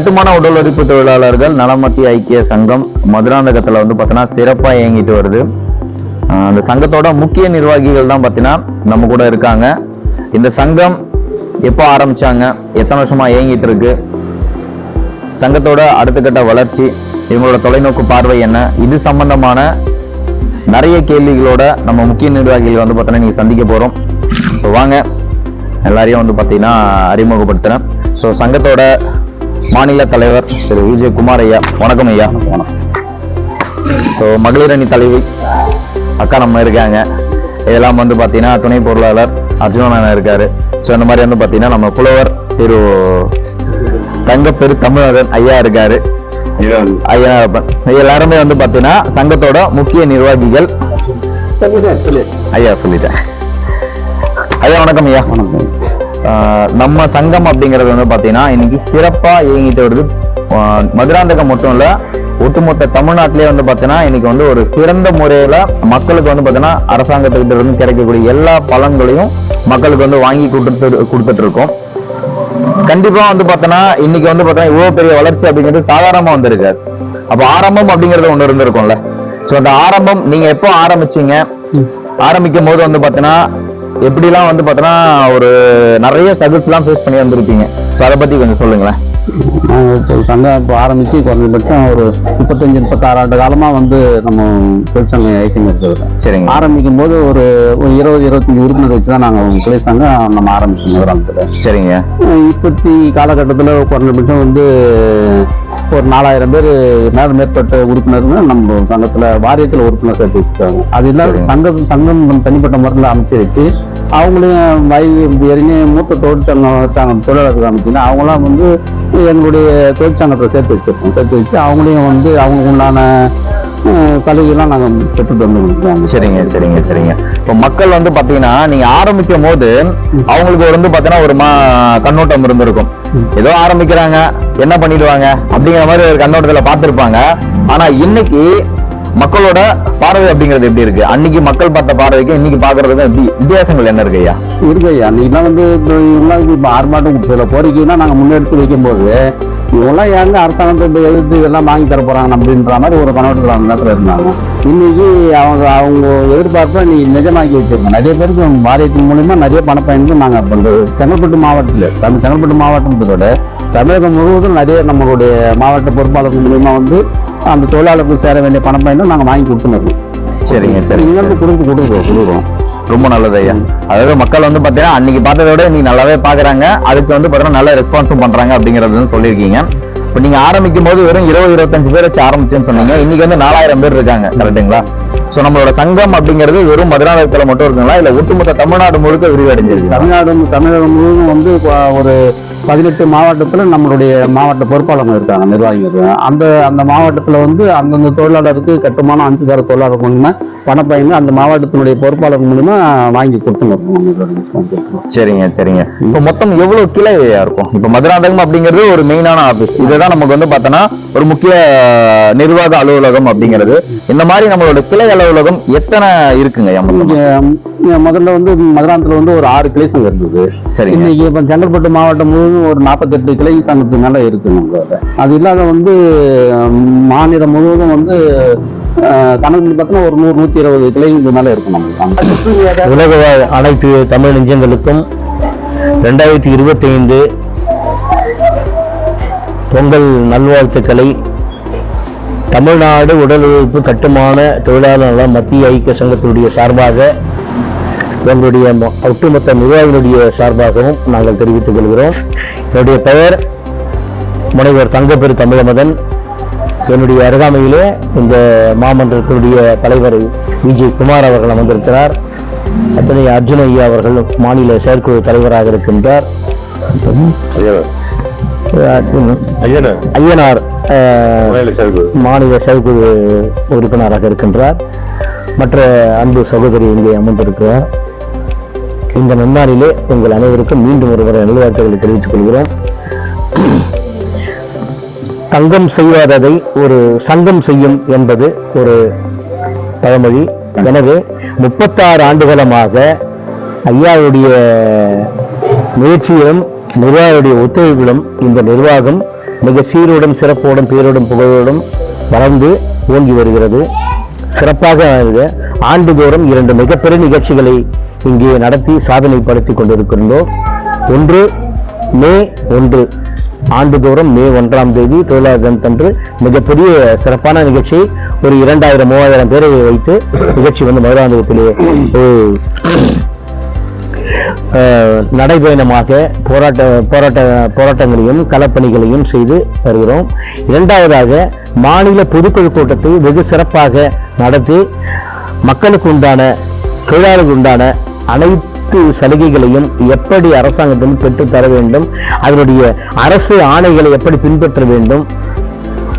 கட்டுமான உடல் உறுப்பு தொழிலாளர்கள் நலமத்திய ஐக்கிய சங்கம் மதுராந்தகத்துல வந்து பார்த்தீங்கன்னா சிறப்பாக இயங்கிட்டு வருது. அந்த சங்கத்தோட முக்கிய நிர்வாகிகள் தான் பார்த்தீங்கன்னா நம்ம கூட இருக்காங்க. இந்த சங்கம் எப்போ ஆரம்பிச்சாங்க? எத்தனை வருஷமா இயங்கிட்டு இருக்கு? சங்கத்தோட அடுத்த கட்ட வளர்ச்சி இவங்களோட தொலைநோக்கு பார்வை என்ன? இது சம்பந்தமான நிறைய கேள்விகளோட நம்ம முக்கிய நிர்வாகிகள் வந்து பார்த்தீங்கன்னா நீங்க சந்திக்க போறோம். ஸோ வாங்க எல்லாரையும் வந்து பார்த்தீங்கன்னா அறிமுகப்படுத்துறேன். ஸோ சங்கத்தோட மாநில தலைவர் திரு விஜய் குமார் ஐயா வணக்கம் ஐயா. வணக்கம். ஸோ மகளிர் அணி தலைவி அக்கா நம்ம இருக்காங்க. இதெல்லாம் வந்து பார்த்தீங்கன்னா துணை பொருளாளர் அர்ஜுனன் இருக்காரு. ஸோ இந்த மாதிரி வந்து பார்த்தீங்கன்னா நம்ம புலவர் திரு தங்கப்பெரு தமிழரன் ஐயா இருக்காரு. ஐயா எல்லாருமே வந்து பார்த்தீங்கன்னா சங்கத்தோட முக்கிய நிர்வாகிகள். ஐயா சொல்லிட்டேன். ஐயா வணக்கம் ஐயா. ஆஹ் நம்ம சங்கம் அப்படிங்கிறது வந்து பார்த்தீங்கன்னா இன்னைக்கு சிறப்பா இயங்கிட்டு வருது. ஆஹ் மதுராந்தகம் மட்டும் இல்ல ஒட்டுமொத்த தமிழ்நாட்டிலே வந்து பார்த்தீங்கன்னா இன்னைக்கு வந்து ஒரு சிறந்த முறையில மக்களுக்கு வந்து பார்த்தீங்கன்னா அரசாங்கத்துக்கிட்ட இருந்து கிடைக்கக்கூடிய எல்லா பலன்களையும் மக்களுக்கு வந்து வாங்கி கொடுத்துட்டு கொடுத்துட்டு இருக்கோம் கண்டிப்பா வந்து பார்த்தோன்னா இன்னைக்கு வந்து பார்த்தோன்னா இவ்வளவு பெரிய வளர்ச்சி அப்படிங்கிறது சாதாரணமா வந்திருக்காது அப்போ ஆரம்பம் அப்படிங்கிறது ஒண்ணு இருந்திருக்கும்ல. ஸோ அந்த ஆரம்பம் நீங்க எப்போ ஆரம்பிச்சீங்க? ஆரம்பிக்கும் போது வந்து பார்த்தீங்கன்னா எப்படிலாம் வந்து பார்த்தோன்னா ஒரு நிறைய ஸ்ட்ரகிள்ஸ்லாம் ஃபேஸ் பண்ணி வந்திருப்பீங்க. ஸோ அதை பத்தி கொஞ்சம் சொல்லுங்களேன். நாங்கள் இப்போ சங்கம் இப்போ ஆரம்பித்து குறைஞ்சபட்சம் ஒரு முப்பத்தஞ்சு முப்பத்தாறு ஆண்டு காலமாக வந்து நம்ம தொழிற்சங்கம் ஐக்கியம் இருக்கிறது சரிங்க. ஆரம்பிக்கும் போது ஒரு ஒரு இருபது இருபத்தஞ்சி உறுப்பினர் வச்சு தான் நாங்கள் தொழிற்சங்கம் நம்ம ஆரம்பிச்சோம் நகராமத்தில் சரிங்க. இப்பத்தி காலகட்டத்தில் குறைஞ்சபட்சம் வந்து ஒரு நாலாயிரம் பேர் மேல மேற்பட்ட உறுப்பினர்கள் நம்ம சங்கத்தில் வாரியத்தில் உறுப்பினர் சேர்த்து வச்சுருக்காங்க. அது இல்லாத. சங்கம் சங்கம் நம்ம தனிப்பட்ட முறையில் அமைச்சு வச்சு அவங்களையும் வயது ஏற்கனவே மூத்த தொழிற்சங்கம் சங்கம் தொழிலாளர்கள் அமைச்சிங்கன்னா அவங்களாம் வந்து எங்களுடைய தொழிற்சங்கத்தை சேர்த்து வச்சிருக்கோம். சேர்த்து வச்சு அவங்களையும் வந்து அவங்களுக்கு உண்டான சலுகைலாம் நாங்கள் பெற்றுட்டு வந்துருக்கோம் சரிங்க சரிங்க சரிங்க. இப்போ மக்கள் வந்து பாத்தீங்கன்னா நீங்க ஆரம்பிக்கும் போது அவங்களுக்கு வந்து பாத்தீங்கன்னா ஒரு மா கண்ணோட்டம் இருந்திருக்கும். ஏதோ ஆரம்பிக்கிறாங்க என்ன பண்ணிடுவாங்க அப்படிங்கிற மாதிரி ஒரு கண்ணோட்டத்தில் பார்த்துருப்பாங்க. ஆனால் இன்னைக்கு மக்களோட பார்வை அப்படிங்கிறது எப்படி இருக்கு? அன்னைக்கு மக்கள் பார்த்த பார்வைக்கும் இன்னைக்கு பாக்குறதுக்கும் எப்படி வித்தியாசங்கள் என்ன இருக்கு ஐயா? இருக்கு ஐயா. அன்னைக்கெல்லாம் வந்து இப்போ இப்போ ஆர்ப்பாட்டம் சில கோரிக்கைன்னா நாங்கள் முன்னெடுத்து வைக்கும்போது இவங்களாம் எங்க அரசாங்கத்தை எதிர்த்து இதெல்லாம் வாங்கி தர போறாங்க அப்படின்ற மாதிரி ஒரு கண்ணோட்டத்தில் அந்த நேரத்தில் இருந்தாங்க. இன்னைக்கு அவங்க அவங்க எதிர்பார்ப்பை நீ நிஜமாக்கி வச்சிருக்கோம் நிறைய பேருக்கு வாரியத்தின் மூலியமா நிறைய பணப்பயன்கள் நாங்கள் பண்ணுறது செங்கல்பட்டு மாவட்டத்தில் தமிழ் செங்கல்பட்டு மாவட்டத்தோட தமிழகம் முழுவதும் நிறைய நம்மளுடைய மாவட்ட பொறுப்பாளர்கள் மூலியமா வந்து அந்த தொழிலாளர்களுக்கு சேர வேண்டிய பணப்பயன்கள் நாங்கள் வாங்கி கொடுத்துருக்கோம் சரிங்க சரி இங்கிருந்து கொடுத்து கொடுக்குறோம் கொடுக்குறோம். ரொம்ப நல்லது ஐயா. அதாவது மக்கள் வந்து பார்த்தீங்கன்னா அன்னைக்கு பார்த்ததை விட நீங்க நல்லாவே பார்க்குறாங்க அதுக்கு வந்து பார்த்தீங்கன்னா நல்ல ரெஸ்பான்ஸும் பண்ணுறாங்க அப்படிங்கிறது சொல்லியிருக்கீங்க. இப்போ நீங்கள் ஆரம்பிக்கும் போது வெறும் இருபது இருபத்தஞ்சு பேர் வச்சு ஆரம்பிச்சேன்னு சொன்னீங்க. இன்னைக்கு வந்து நாலாயிரம் பேர் இருக்காங்க. கரெக்ட்டுங்களா ஸோ நம்மளோட சங்கம் அப்படிங்கிறது வெறும் மதுராந்தகத்தில் மட்டும் இருக்குங்களா? இல்லை ஒட்டுமொத்த தமிழ்நாடு முழுக்க விரிவடைஞ்சிருக்கு தமிழ்நாடு தமிழகம் முழுவதும் வந்து இப்போ ஒரு பதினெட்டு மாவட்டத்தில் நம்மளுடைய மாவட்ட பொறுப்பாளர்கள் இருக்காங்க நிர்வாகிகள் அந்த அந்த மாவட்டத்தில் வந்து அந்தந்த தொழிலாளருக்கு கட்டுமான அஞ்சுதார தொழிலாளர் மூலியமா பணப்பயன்கள் அந்த மாவட்டத்தினுடைய பொறுப்பாளர் மூலியமா வாங்கி கொடுத்துருக்கோம் சரிங்க சரிங்க. இப்போ மொத்தம் எவ்வளவு கிளை இருக்கும்? இப்போ மதுராந்தகம் அப்படிங்கிறது ஒரு மெயினான ஆபீஸ் இதுதான் நமக்கு வந்து பார்த்தோன்னா ஒரு முக்கிய நிர்வாக அலுவலகம் அப்படிங்கிறது. இந்த மாதிரி நம்மளோட கிளை அலுவலகம் எத்தனை இருக்குங்க முதல்ல வந்து மதுராந்தத்தில் வந்து ஒரு ஆறு கிளை சங்கம் இருந்தது. சரிங்க. இன்னைக்கு இப்போ செங்கல்பட்டு மாவட்டம் முழுவதும் ஒரு நாற்பத்தெட்டு கிளை சங்கத்துக்கு மேலே இருக்கு நம்மளோட அது இல்லாத வந்து மாநிலம் முழுவதும் வந்து தமிழ் கணக்கு பார்த்தீங்கன்னா ஒரு நூறு நூற்றி இருபது கிளைக்கு மேலே இருக்கும் நம்மளுக்கு உலக அனைத்து தமிழ் நெஞ்சங்களுக்கும் ரெண்டாயிரத்தி இருபத்தி ஐந்து பொங்கல் நல்வாழ்த்துக்களை. தமிழ்நாடு உடல் உழைப்பு கட்டுமான தொழிலாளர் நல மத்திய ஐக்கிய சங்கத்தினுடைய சார்பாக எங்களுடைய ஒட்டுமொத்த நிர்வாகிகளுடைய சார்பாகவும் நாங்கள் தெரிவித்துக் கொள்கிறோம். என்னுடைய பெயர் முனைவர் தங்கப்பெரு தமிழமதன். என்னுடைய அருகாமையிலே இந்த மாமன்றத்தினுடைய தலைவர் விஜய் குமார் அவர்கள் அமர்ந்திருக்கிறார். அத்தனை அர்ஜுன ஐயா அவர்கள் மாநில செயற்குழு தலைவராக இருக்கின்றார். ஐயனார் மாநில செயற்குழு. உறுப்பினராக இருக்கின்றார். மற்ற அன்பு சகோதரி இங்கே அமர்ந்திருக்கிறார். இந்த நன்னாளிலே உங்கள் அனைவருக்கும் மீண்டும் ஒருவரை நல்வாழ்த்துக்களை தெரிவித்துக் கொள்கிறோம் தங்கம் செய்யாததை ஒரு சங்கம் செய்யும் என்பது ஒரு பழமொழி. எனவே முப்பத்தாறு ஆண்டுகளமாக ஐயாவுடைய முயற்சியிலும் நிர்வாகருடைய ஒத்துழைப்பிலும் இந்த நிர்வாகம் மிக சீரோடும் சிறப்போடும் பேரோடும் புகழோடும் வளர்ந்து ஓங்கி வருகிறது. சிறப்பாக ஆண்டுதோறும் இரண்டு மிகப்பெரிய நிகழ்ச்சிகளை இங்கே நடத்தி சாதனைப்படுத்தி கொண்டிருக்கின்றோம். ஒன்று மே ஒன்று. ஆண்டுதோறும் மே ஒன்றாம் தேதி தொழிலாளர் தினத்தன்று மிகப்பெரிய சிறப்பான நிகழ்ச்சி. ஒரு இரண்டாயிரம் மூவாயிரம் பேரை வைத்து நிகழ்ச்சி வந்து மதுராந்தகத்திலே நடைபயணமாக போராட்ட போராட்ட போராட்டங்களையும் களப்பணிகளையும் செய்து வருகிறோம். இரண்டாவதாக மாநில பொதுக்குழு கூட்டத்தை வெகு சிறப்பாக நடத்தி மக்களுக்கு உண்டான தொழிலாளர்களுக்கு உண்டான அனைத்து சலுகைகளையும் எப்படி அரசாங்கத்தில் பெற்று தர வேண்டும் அதனுடைய அரசு ஆணைகளை எப்படி பின்பற்ற வேண்டும்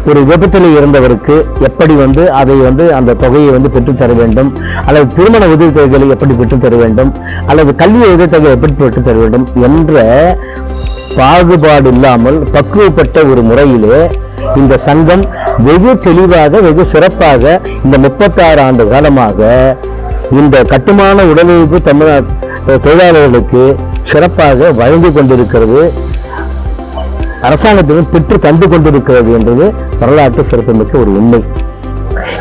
ஒரு விபத்தில் இருந்தவருக்கு எப்படி வந்து அதை வந்து அந்த தொகையை வந்து பெற்றுத்தர வேண்டும் அல்லது திருமண உதவித்தொகைகளை எப்படி பெற்றுத்தர வேண்டும் அல்லது கல்வி உதவித்தொகை எப்படி பெற்றுத்தர வேண்டும் என்ற பாகுபாடு இல்லாமல் பக்குவப்பட்ட ஒரு முறையிலே இந்த சங்கம் வெகு தெளிவாக வெகு சிறப்பாக இந்த முப்பத்தாறு ஆண்டு காலமாக இந்த கட்டுமான உடலமைப்பு தமிழ்நாட்டு தொழிலாளர்களுக்கு சிறப்பாக வழங்கி கொண்டிருக்கிறது. அரசாங்கத்திலும் பெற்று தந்து கொண்டிருக்கிறது என்பது வரலாற்று சிறப்புமிக்க ஒரு உண்மை.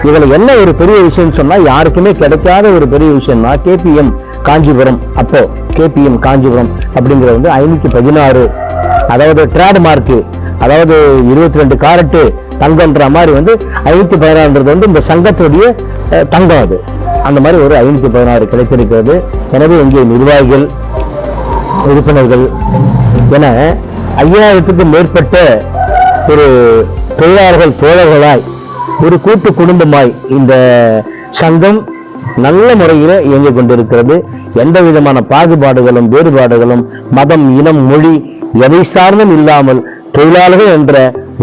இதில் என்ன ஒரு பெரிய விஷயம்னு சொன்னால் யாருக்குமே கிடைக்காத ஒரு பெரிய விஷயம்னா கேபிஎம் காஞ்சிபுரம். அப்போ கேபிஎம் காஞ்சிபுரம் அப்படிங்கிறது வந்து ஐநூற்றி பதினாறு. அதாவது ட்ரேட் மார்க்கு அதாவது இருபத்தி ரெண்டு காரட்டு தங்கம்ன்ற மாதிரி வந்து ஐநூற்றி பதினாறுன்றது வந்து இந்த சங்கத்துடைய தங்கம் அது. அந்த மாதிரி ஒரு ஐநூற்றி பதினாறு கிடைத்திருக்கிறது. எனவே இங்கே நிர்வாகிகள் உறுப்பினர்கள் என ஐயாயிரத்துக்கு மேற்பட்ட ஒரு தொழிலாளர்கள் தோழர்களாய் ஒரு கூட்டு குடும்பமாய் இந்த சங்கம் நல்ல முறையில் இயங்கிக் கொண்டிருக்கிறது. எந்த விதமான பாகுபாடுகளும் வேறுபாடுகளும் மதம் இனம் மொழி எதை சார்ந்தும் இல்லாமல் தொழிலாளர்கள் என்ற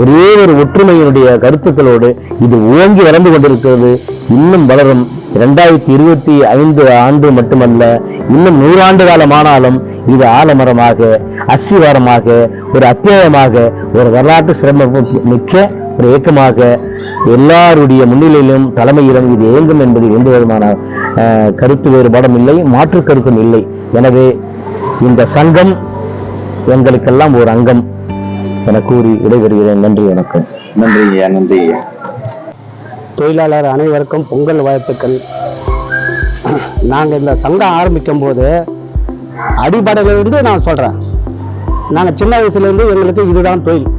ஒரே ஒரு ஒற்றுமையினுடைய கருத்துக்களோடு இது ஓங்கி வளர்ந்து கொண்டிருக்கிறது. இன்னும் வளரும். இரண்டாயிரத்தி இருபத்தி ஐந்து ஆண்டு மட்டுமல்ல இன்னும் நூறாண்டு காலமானாலும் இது ஆலமரமாக அஸ்திவாரமாக ஒரு அத்தியாயமாக ஒரு வரலாற்று சிறப்பு மிக்க ஒரு இயக்கமாக எல்லாருடைய முன்னிலையிலும் தலைமையிலும் இது இயங்கும் என்பதில் எந்த விதமான கருத்து வேறுபாடும் இல்லை மாற்று கருத்தும் இல்லை. எனவே இந்த சங்கம் எங்களுக்கெல்லாம் ஒரு அங்கம் என கூறி விடைபெறுகிறேன். நன்றி வணக்கம். நன்றி ஐயா நன்றி ஐயா. தொழிலாளர் அனைவருக்கும் பொங்கல் வாழ்த்துக்கள். நாங்கள் இந்த சங்கம் ஆரம்பிக்கும் போது அடிப்படையிலிருந்து நான் சொல்கிறேன் நாங்கள் சின்ன வயசுலேருந்து எங்களுக்கு இதுதான் தொழில்.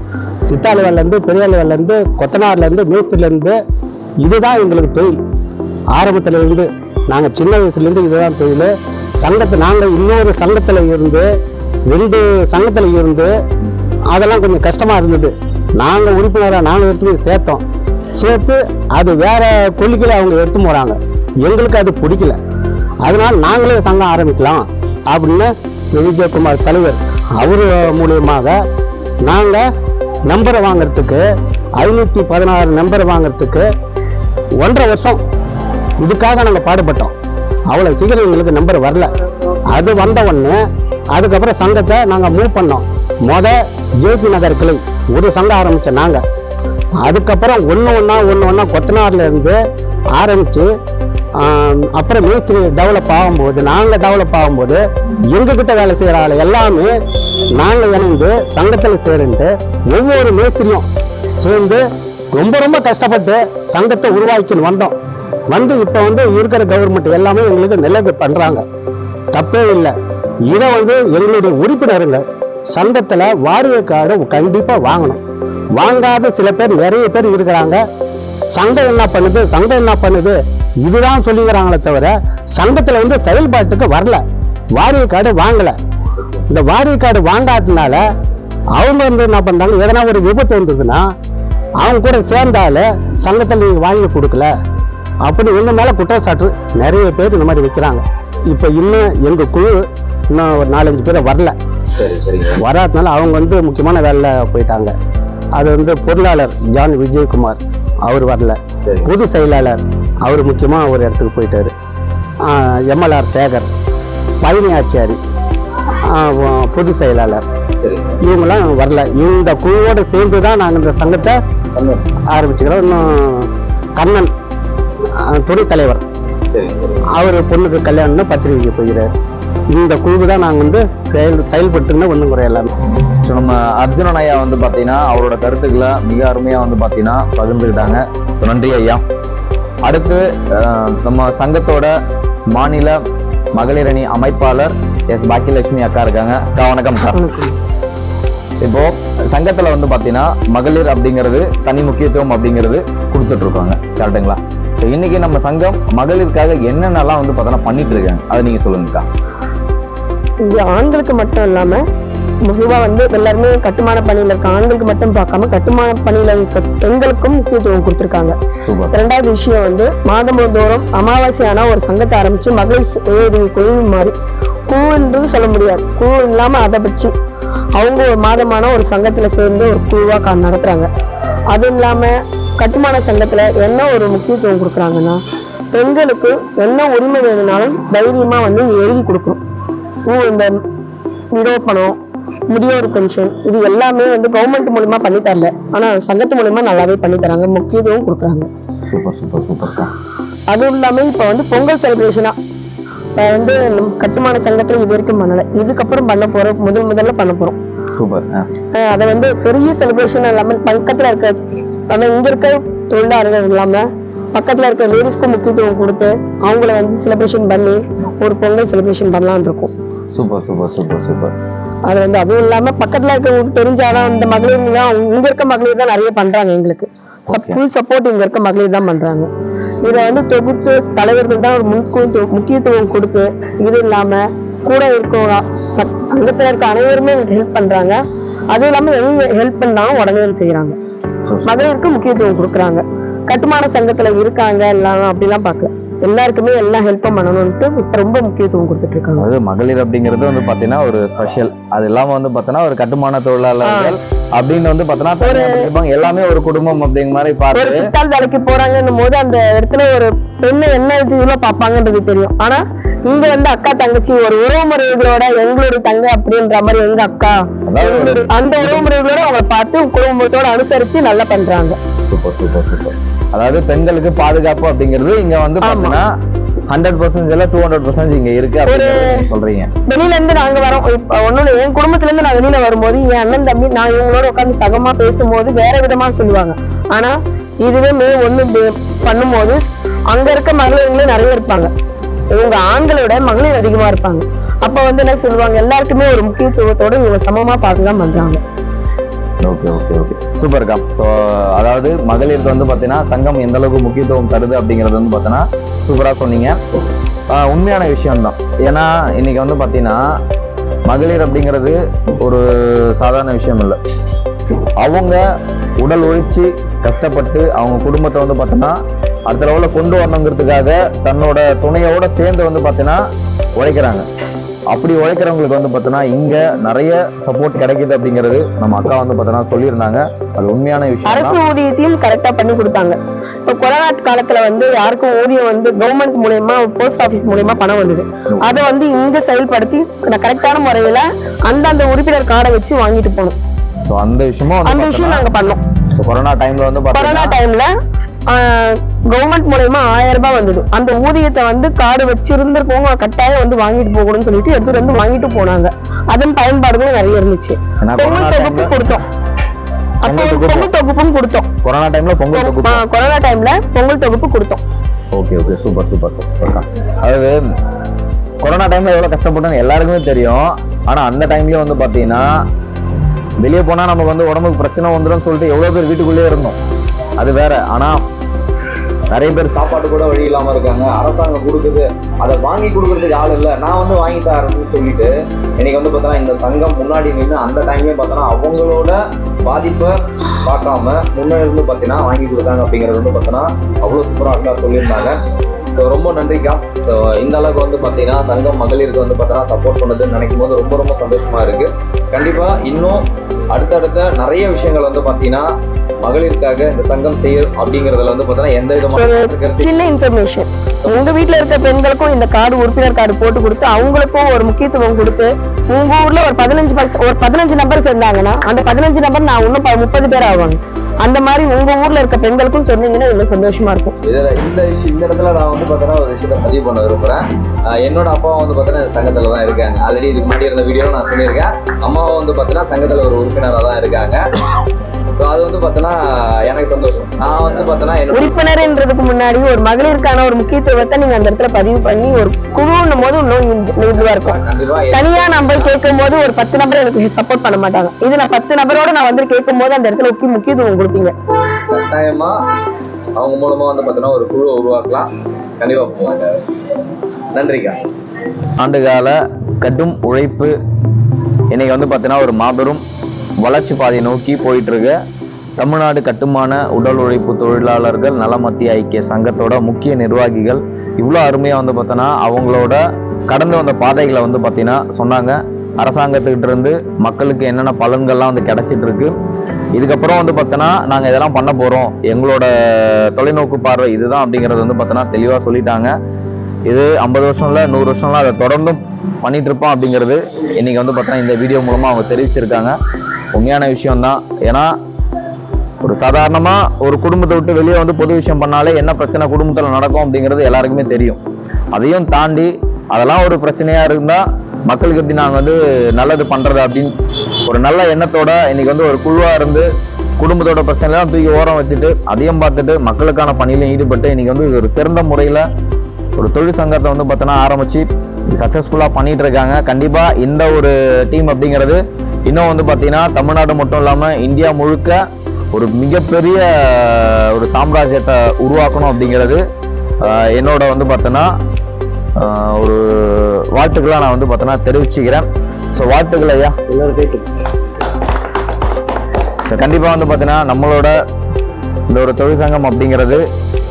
சித்தாளுவல்லேருந்து பெரியாளுவல்லேருந்து கொத்தனார்லேருந்து மேஸ்திரிலேருந்து இதுதான் எங்களுக்கு தொழில். ஆரம்பத்துல இருந்து நாங்கள் சின்ன வயசுலேருந்து இதுதான் தொழில். சங்கத்தை நாங்கள் இன்னொரு சங்கத்தில் இருந்து ரெண்டு சங்கத்தில் இருந்து அதெல்லாம் கொஞ்சம் கஷ்டமாக இருந்தது. நாங்கள் உறுப்பினராக நாங்கள் எடுத்து போய் சேர்த்தோம். சேர்த்து அது வேற கொள்கையில அவங்க எடுத்து போகிறாங்க எங்களுக்கு அது பிடிக்கல. அதனால் நாங்களே சங்கம் ஆரம்பிக்கலாம் அப்படின்னு விஜயகுமார் தலைவர் அவர் மூலியமாக நாங்கள் நம்பரை வாங்குறதுக்கு ஐநூற்றி பதினாறு நம்பரை வாங்குறதுக்கு ஒன்றரை வருஷம் இதுக்காக நாங்கள் பாடுபட்டோம். அவ்வளோ சீக்கிரம் எங்களுக்கு நம்பர் வரல. அது வந்த உடனே அதுக்கப்புறம் சங்கத்தை நாங்கள் மூவ் பண்ணோம். மொத ஜேபி நகர் கிளை ஒரு சங்கம் ஆரம்பித்தோம் நாங்கள் அதுக்கப்புறம் ஒன்று ஒன்றா ஒன்று ஒன்றா கொத்தனார்லேருந்து ஆரம்பித்து அப்புறம் மேஸ்திரி டெவலப் ஆகும்போது நாங்கள் டெவலப் ஆகும்போது எங்ககிட்ட வேலை செய்கிற ஆள் எல்லாமே நாங்கள் இணைந்து சங்கத்தில் சேருன்ட்டு ஒவ்வொரு மேஸ்திரியும் சேர்ந்து ரொம்ப ரொம்ப கஷ்டப்பட்டு சங்கத்தை உருவாக்கின்னு வந்தோம். வந்து இப்போ வந்து இருக்கிற கவர்மெண்ட் எல்லாமே எங்களுக்கு நல்லது பண்ணுறாங்க தப்பே இல்லை. இதை வந்து எங்களுடைய உறுப்பினருங்க சங்கத்தில் வாரிய கார்டு கண்டிப்பாக வாங்கணும். வாங்காத சில பேர் நிறைய பேர் இருக்கிறாங்க. சங்கம் என்ன பண்ணுது? சங்கம் என்ன பண்ணுது? இதுதான் சொல்லிக்கிறாங்களே தவிர சங்கத்தில் வந்து செயல்பாட்டுக்கு வரல. வாரிய கார்டு வாங்கலை. இந்த வாரிய கார்டு வாங்காததுனால அவங்க வந்து என்ன பண்ணாங்க எதனா ஒரு விபத்து வந்ததுன்னா அவங்க கூட சேர்ந்தால சங்கத்தில் நீங்கள் வாங்கி கொடுக்கல. அப்படி எங்க மேலே குற்றச்சாட்டு நிறைய பேர் இந்த மாதிரி வைக்கிறாங்க. இப்போ இன்னும் எங்கள் குழு இன்னும் ஒரு நாலஞ்சு பேர் வரல. வராதனால அவங்க வந்து முக்கியமான வேலையில் போயிட்டாங்க. அது வந்து பொருளாளர் ஜான் விஜயகுமார் அவர் வரல. பொது செயலாளர் அவர் முக்கியமாக ஒரு இடத்துக்கு போயிட்டாரு. எம்எல்ஆர் சேகர் பழனி வ- பொது செயலாளர். இவங்கெல்லாம் வரல. இந்த குழுவோட சேர்ந்து தான் நாங்கள் இந்த சங்கத்தை ஆரம்பிச்சுக்கிறோம் இன்னும் கண்ணன் துணைத் தலைவர். அவர் பொண்ணுக்கு கல்யாணம்னு பத்திரிகைக்கு போகிறார் இந்த குழுவு தான் நாங்கள் வந்து செயல் செயல்பட்டுன்னு ஒன்றும் குறை எல்லாமே ஸோ நம்ம அர்ஜுனன் ஐயா வந்து பார்த்தீங்கன்னா அவரோட கருத்துக்களை மிக அருமையாக வந்து பார்த்தீங்கன்னா பகிர்ந்துக்கிட்டாங்க. ஸோ நன்றி ஐயா. அடுத்து நம்ம சங்கத்தோட மாநில மகளிர் அணி அமைப்பாளர் எஸ் பாக்கியலட்சுமி அக்கா இருக்காங்க. அக்கா வணக்கம் சார் இப்போ சங்கத்துல வந்து பாத்தீங்கன்னா மகளிர் அப்படிங்கிறது தனி முக்கியத்துவம் அப்படிங்கிறது கொடுத்துட்டு இருக்காங்க கரெக்டுங்களா ஸோ இன்னைக்கு நம்ம சங்கம் மகளிருக்காக என்னென்னலாம் வந்து பார்த்தோன்னா பண்ணிட்டு இருக்காங்க. அதை நீங்க சொல்லுங்கக்கா இது ஆண்களுக்கு மட்டும் இல்லாம பொதுவா வந்து எல்லாருமே கட்டுமான பணியில இருக்க ஆண்களுக்கு மட்டும் பார்க்காம கட்டுமான பணியில இருக்க பெண்களுக்கும் முக்கியத்துவம் கொடுத்திருக்காங்க. சூப்பர். இரண்டாவது விஷயம் வந்து மாதந்தோறும் அமாவாசை ஆனா ஒரு சங்கத்தை ஆரம்பிச்சு மகளிர் சுய உதவி குழு மாதிரி குழுன்றது சொல்ல முடியாது. குழு இல்லாம அதை பற்றி அவங்க ஒரு மாதமான ஒரு சங்கத்துல சேர்ந்து ஒரு குழுவா நடத்துறாங்க. அது இல்லாம கட்டுமான சங்கத்துல என்ன ஒரு முக்கியத்துவம் கொடுக்குறாங்கன்னா பெண்களுக்கு என்ன உரிமை வேணும்னாலும் தைரியமா வந்து இங்க எழுதி கொடுக்கணும். இந்த நிரோப்பணம் முதியோர் பென்ஷன் இது எல்லாமே வந்து கவர்மெண்ட் மூலியமா பண்ணி தரல. ஆனா சங்கத்து மூலியமா நல்லாவே பண்ணி தராங்க. முக்கியத்துவம் கொடுக்குறாங்க. சூப்பர் சூப்பர் சூப்பர்க்கா அதுவும் இல்லாம இப்ப வந்து பொங்கல் செலிப்ரேஷனா வந்து கட்டுமான சங்கத்துல இது வரைக்கும் பண்ணல. இதுக்கப்புறம் பண்ண போறோம் முதல் முதல்ல பண்ண போறோம். சூப்பர் அதை வந்து பெரிய செலிப்ரேஷன் இல்லாம பக்கத்துல இருக்க அதான் இங்க இருக்க தொழிலாளர்கள் இல்லாம பக்கத்துல இருக்க லேடிஸ்க்கும் முக்கியத்துவம் கொடுத்து அவங்கள வந்து செலிப்ரேஷன் பண்ணி ஒரு பொங்கல் செலிப்ரேஷன் பண்ணலாம்னு இருக்கோம். Super super super super. அது வந்து அதுவும் இல்லாம பக்கத்துல இருக்கவங்களுக்கு தெரிஞ்சாதான் அந்த மகளிர் தான் இங்க இருக்க மகளிர் தான் நிறைய பண்றாங்க எங்களுக்கு. ஃபுல் சப்போர்ட் இங்க இருக்க மகளிர் தான் பண்றாங்க. இதை வந்து தொகுத்து தலைவர்கள் தான் ஒரு முக்கியத்துவம் முக்கியத்துவம் கொடுத்து இது இல்லாம கூட இருக்கவங்க ச- சங்கத்துல இருக்க அனைவருமே எங்களுக்கு ஹெல்ப் பண்றாங்க. அதுவும் இல்லாம எங்க ஹெல்ப் பண்ணாலும் உடனே செய்யறாங்க. மகளிருக்கு முக்கியத்துவம் கொடுக்குறாங்க. கட்டுமான சங்கத்துல இருக்காங்க எல்லாம் அப்படிலாம் பார்க்கல. எல்லாருக்குமே எல்லாம் ஹெல்ப் பண்ணணும்ட்டு ரொம்ப முக்கியத்துவம் கொடுத்துட்டு இருக்காங்க அதாவது மகளிர் அப்படிங்கிறது வந்து பாத்தீங்கன்னா ஒரு ஸ்பெஷல் அது இல்லாம வந்து பாத்தீங்கன்னா ஒரு கட்டுமான தொழிலாளர்கள் அப்படின்னு வந்து பாத்தீங்கன்னா. எல்லாமே ஒரு குடும்பம் அப்படிங்கிற மாதிரி பார்த்து சித்தாள் வேலைக்கு போறாங்கன்னும் போது அந்த இடத்துல ஒரு பெண்ணை என்ன இதுல பாப்பாங்கன்றது தெரியும். ஆனா இங்க வந்து அக்கா தங்கச்சி ஒரு உறவு முறைகளோட எங்களுடைய தங்க அப்படின்ற மாதிரி எங்க அக்கா அந்த உறவு முறைகளோட அவங்களை பார்த்து குடும்பத்தோட அனுசரிச்சு நல்லா பண்றாங்க. Super super super. அதாவது பெண்களுக்கு பாதுகாப்பு அப்படிங்கிறது இங்க வந்து பாத்தீங்கன்னா ஹண்ட்ரட் பர்சன்ட் இல்ல டூ ஹண்ட்ரட் பர்சன்ட் இங்க இருக்கு சொல்றீங்க. வெளியில இருந்து நாங்க வரோம். ஒண்ணு என் குடும்பத்துல இருந்து நான் வெளியில வரும்போது என் அண்ணன் தம்பி நான் இவங்களோட உட்கார்ந்து சகமா பேசும்போது வேற விதமா சொல்லுவாங்க. ஆனா இதுவே மே ஒண்ணு பண்ணும்போது அங்க இருக்க மகளிர்களே நிறைய இருப்பாங்க. இவங்க ஆண்களை விட மகளிர் அதிகமா இருப்பாங்க. அப்ப வந்து என்ன சொல்லுவாங்க? எல்லாருக்குமே ஒரு முக்கியத்துவத்தோட இவங்க சமமா பார்த்துதான் பண்றாங்க. ஓகே ஓகே ஓகே சூப்பர் இருக்கா ஸோ அதாவது மகளிருக்கு வந்து பார்த்தீங்கன்னா சங்கம் எந்த அளவுக்கு முக்கியத்துவம் தருது அப்படிங்கிறது வந்து பார்த்தீங்கன்னா சூப்பராக சொன்னீங்க. உண்மையான உண்மையான விஷயம்தான் ஏன்னா இன்னைக்கு வந்து பார்த்தீங்கன்னா மகளிர் அப்படிங்கிறது ஒரு சாதாரண விஷயம் இல்லை. அவங்க உடல் ஒழிச்சு கஷ்டப்பட்டு அவங்க குடும்பத்தை வந்து பார்த்தோன்னா அடுத்த லெவலில் கொண்டு வரணுங்கிறதுக்காக தன்னோட துணையோட சேர்ந்து வந்து பார்த்தீங்கன்னா உழைக்கிறாங்க. அப்படி உழைக்கிறவங்களுக்கு வந்து பார்த்தீங்கன்னா இங்க நிறைய சப்போர்ட் கிடைக்குது அப்படிங்கிறது நம்ம அக்கா வந்து பார்த்தீங்கன்னா சொல்லியிருந்தாங்க. அது உண்மையான விஷயம் அரசு ஊதியத்தையும் கரெக்டா பண்ணி கொடுத்தாங்க. இப்ப கொரோனா காலத்துல வந்து யாருக்கும் ஊதியம் வந்து கவர்மெண்ட் மூலியமா போஸ்ட் ஆபீஸ் மூலியமா பணம் வந்தது. அதை வந்து இங்க செயல்படுத்தி கரெக்டான முறையில அந்தந்த உறுப்பினர் கார்டை வச்சு வாங்கிட்டு போகணும் ஸோ அந்த விஷயமும் அந்த விஷயம் நாங்க பண்ணோம். ஸோ கொரோனா டைம்ல வந்து கொரோனா டைம்ல கவர்மெண்ட் மூலயமா ஆயிரம் ரூபாய் வந்தது. அந்த ஊதியத்தை வந்து கார்டு வச்சிருந்திருக்கவங்க கட்டாயம் வந்து வாங்கிட்டு போகணும்னு சொல்லிட்டு எடுத்துட்டு வந்து வாங்கிட்டு போனாங்க. அதன் பயன்பாடுகளும் நிறைய இருந்துச்சு. பொங்கல் தொகுப்பு கொடுத்தோம். அப்போ பொங்கல் தொகுப்பு. பொங்கல் தொகுப்பும் கொடுத்தோம். கொரோனா டைம்ல பொங்கல் தொகுப்பு? கொரோனா டைம்ல பொங்கல் தொகுப்பு கொடுத்தோம். Okay okay. சூப்பர் சூப்பர் அதாவது கொரோனா டைம்ல எவ்வளவு கஷ்டப்பட்டோம்னு எல்லாருக்குமே தெரியும். ஆனா அந்த டைம்லயும் வந்து பாத்தீங்கன்னா வெளியே போனா நமக்கு வந்து உடம்புக்கு பிரச்சனை வந்துடும் சொல்லிட்டு எவ்வளவு பேர் வீட்டுக்குள்ளேயே இருந்தோம். அது வேற. ஆனா நிறைய பேர் சாப்பாடு கூட வழி இல்லாம இருக்காங்க. அரசாங்கம் கொடுக்குது. அதை வாங்கி கொடுக்கறதுக்கு ஆள் இல்லை. நான் வந்து வாங்கி தரேன்னு சொல்லிட்டு இன்னைக்கு வந்து பார்த்தோன்னா இந்த சங்கம் முன்னாடி நின்று அந்த டைம்லயே பார்த்தோன்னா அவங்களோட பாதிப்பை பார்க்காம முன்னாடி இருந்து பார்த்தீங்கன்னா வாங்கி கொடுத்தாங்க அப்படிங்கிறது வந்து பார்த்தோன்னா அவ்வளோ சூப்பராக அக்கா சொல்லியிருந்தாங்க. ஸோ ரொம்ப நன்றிக்கா. ஸோ இந்த அளவுக்கு வந்து பார்த்தீங்கன்னா சங்கம் மகளிருக்கு வந்து பார்த்தீங்கன்னா சப்போர்ட் பண்ணதுன்னு நினைக்கும் போது ரொம்ப ரொம்ப சந்தோஷமா இருக்கு. கண்டிப்பாக இன்னும் அடுத்தடுத்த நிறைய விஷயங்கள் வந்து பார்த்தீங்கன்னா மகளிருக்காக இந்த சங்கம் செய்யும் அப்படிங்கிறதுல வந்து பார்த்தீங்கன்னா எந்த விதமான சின்ன இன்ஃபர்மேஷன் உங்க வீட்ல இருக்க பெண்களுக்கும் இந்த கார்டு உறுப்பினர் கார்டு போட்டு கொடுத்து அவங்களுக்கும் ஒரு முக்கியத்துவம் கொடுத்து உங்க ஊர்ல ஒரு பதினஞ்சு ஒரு பதினஞ்சு நம்பர் சேர்ந்தாங்கன்னா அந்த பதினஞ்சு நம்பர் நான் இன்னும் முப்பது பேர் ஆவாங்க. அந்த மாதிரி உங்க ஊர்ல இருக்க பெண்களுக்கும் சொன்னீங்கன்னா இவ்வளவு சந்தோஷமா இருக்கும்? இதுல இந்த விஷயம் இந்த இடத்துல நான் வந்து பாத்தீங்கன்னா ஒரு விஷயத்த பதிவு பண்ண விரும்புறேன். ஆஹ் என்னோட அப்பா வந்து பாத்தீங்கன்னா சங்கத்துல தான் இருக்காங்க. ஆல்ரெடி இதுக்கு முன்னாடி இருந்த வீடியோ நான் சொல்லியிருக்கேன். அம்மாவும் வந்து பாத்தீங்கன்னா சங்கத்துல ஒரு உறுப்பினராக தான் இருக்காங்க. அது வந்து பார்த்தீங்கன்னா எனக்கு சந்தோஷம். நான் வந்து பார்த்தீங்கன்னா என்னோட உறுப்பினர்ன்றதுக்கு முன்னாடி ஒரு மகளிருக்கான ஒரு முக்கியத்துவத்தை நீங்க அந்த இடத்துல பதிவு பண்ணி ஒரு குழுன்னும் போது இன்னும் இது- இதுவா இருக்கும். கண்டிப்பா. தனியா நம்ம போய் கேட்கும் போது ஒரு பத்து நபர் எனக்கு சப்போர்ட் பண்ண மாட்டாங்க. இது நான் பத்து நபரோட நான் வந்து கேட்கும் போது அந்த இடத்துல முக்கிய முக்கியத்துவம் கொடுப்பீங்க. கட்டாயமா அவங்க மூலமா வந்து பார்த்தீங்கன்னா ஒரு குழுவை உருவாக்கலாம். கண்டிப்பா போவாங்க. நன்றிக்கா. ஆண்டுகால கடும் உழைப்பு. இன்னைக்கு வந்து பார்த்தீங்கன்னா ஒரு மாபெரும் வளர்ச்சி பாதையை நோக்கி போயிட்டுருக்கு. தமிழ்நாடு கட்டுமான உடல் உழைப்பு தொழிலாளர்கள் நல மத்திய ஐக்கிய சங்கத்தோட முக்கிய நிர்வாகிகள் இவ்வளோ அருமையாக வந்து பார்த்தோன்னா அவங்களோட கடந்து வந்த பாதைகளை வந்து பார்த்தீங்கன்னா சொன்னாங்க. அரசாங்கத்துக்கிட்ட இருந்து மக்களுக்கு என்னென்ன பலன்கள்லாம் வந்து கிடைச்சிட்டு இருக்கு. இதுக்கப்புறம் வந்து பார்த்தோன்னா நாங்கள் இதெல்லாம் பண்ண போகிறோம் எங்களோட தொலைநோக்கு பார்வை இதுதான் அப்படிங்கிறது வந்து பார்த்தோன்னா தெளிவாக சொல்லிட்டாங்க. இது ஐம்பது வருஷம்ல நூறு வருஷம்லாம் அதை தொடர்ந்தும் பண்ணிட்டு இருப்போம் அப்படிங்கிறது இன்னைக்கு வந்து பார்த்தோன்னா இந்த வீடியோ மூலமாக அவங்க தெரிவிச்சிருக்காங்க. உண்மையான விஷயம்தான். ஏன்னா ஒரு சாதாரணமாக ஒரு குடும்பத்தை விட்டு வெளியே வந்து பொது விஷயம் பண்ணாலே என்ன பிரச்சனை குடும்பத்தில் நடக்கும் அப்படிங்கிறது எல்லாருக்குமே தெரியும். அதையும் தாண்டி அதெல்லாம் ஒரு பிரச்சனையாக இருந்தால் மக்களுக்கு எப்படி நாங்கள் வந்து நல்லது பண்ணுறது அப்படின்னு ஒரு நல்ல எண்ணத்தோட இன்னைக்கு வந்து ஒரு குழுவாக இருந்து குடும்பத்தோட பிரச்சனைலாம் தூக்கி ஓரம் வச்சுட்டு அதையும் பார்த்துட்டு மக்களுக்கான பணியிலும் ஈடுபட்டு இன்னைக்கு வந்து ஒரு சிறந்த முறையில் ஒரு தொழிற்சங்கத்தை வந்து பார்த்தோன்னா ஆரம்பித்து சக்ஸஸ்ஃபுல்லாக பண்ணிகிட்டு இருக்காங்க. கண்டிப்பாக இந்த ஒரு டீம் அப்படிங்கிறது இன்னும் வந்து பார்த்தீங்கன்னா தமிழ்நாடு மட்டும் இல்லாமல் இந்தியா முழுக்க ஒரு மிகப்பெரிய ஒரு சாம்ராஜ்யத்தை உருவாக்கணும் அப்படிங்கிறது என்னோட வந்து பார்த்தோன்னா ஒரு வாழ்த்துக்களை நான் வந்து பார்த்தோன்னா தெரிவிச்சுக்கிறேன். ஸோ வாழ்த்துக்கள் ஐயா. ஸோ கண்டிப்பாக வந்து பார்த்தீங்கன்னா நம்மளோட இந்த ஒரு தொழிற்சங்கம் அப்படிங்கிறது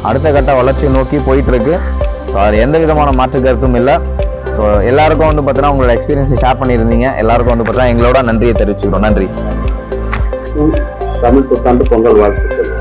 அடுத்த கட்ட வளர்ச்சியை நோக்கி போயிட்டுருக்கு ஸோ அது எந்த விதமான மாற்று கருத்தும் இல்லை. ஸோ எல்லாருக்கும் வந்து பார்த்தீங்கன்னா உங்களோட எக்ஸ்பீரியன்ஸை ஷேர் பண்ணியிருந்தீங்க. எல்லாருக்கும் வந்து பார்த்தீங்கன்னா எங்களோட நன்றியை தெரிவிச்சுக்கிறோம். நன்றி. தமிழ் புத்தாண்டு பொங்கல் வாழ்த்துக்கள்.